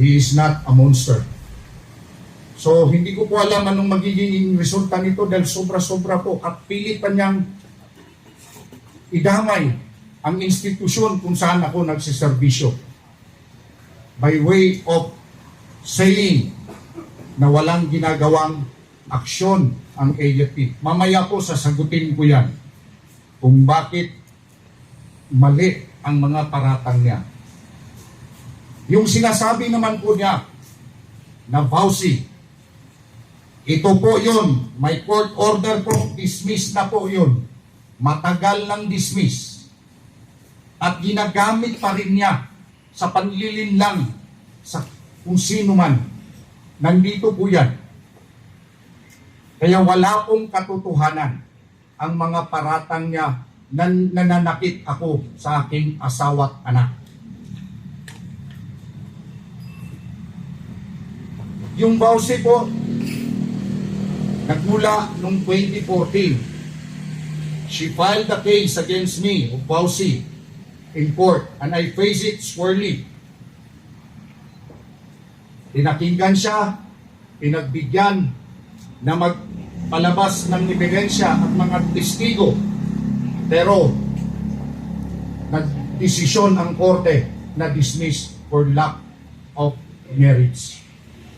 He is not a monster. So, hindi ko po alam anong magiging resulta nito dahil sobra-sobra po at pilit pa niyang idamay ang institusyon kung saan ako nagsiservisyo by way of saying na walang ginagawang aksyon ang AFP. Mamaya po sasagutin ko yan kung bakit mali ang mga paratang niya. Yung sinasabi naman po niya na vowsy, ito po yun, may court order po, dismiss na po yun. Matagal ng dismiss. At ginagamit pa rin niya sa panlilinlang sa kung sino man. Nandito po yan. Kaya wala pong katotohanan ang mga paratang niya na nananakit ako sa aking asawa't anak. Yung bawsi po, nagmula noong 2014. She filed the case against me of Bausi in court and I face it squarely. Tinakinggan siya, pinagbigyan na magpalabas ng ebidensya at mga testigo. Pero, nagdesisyon ang korte na dismiss for lack of merits.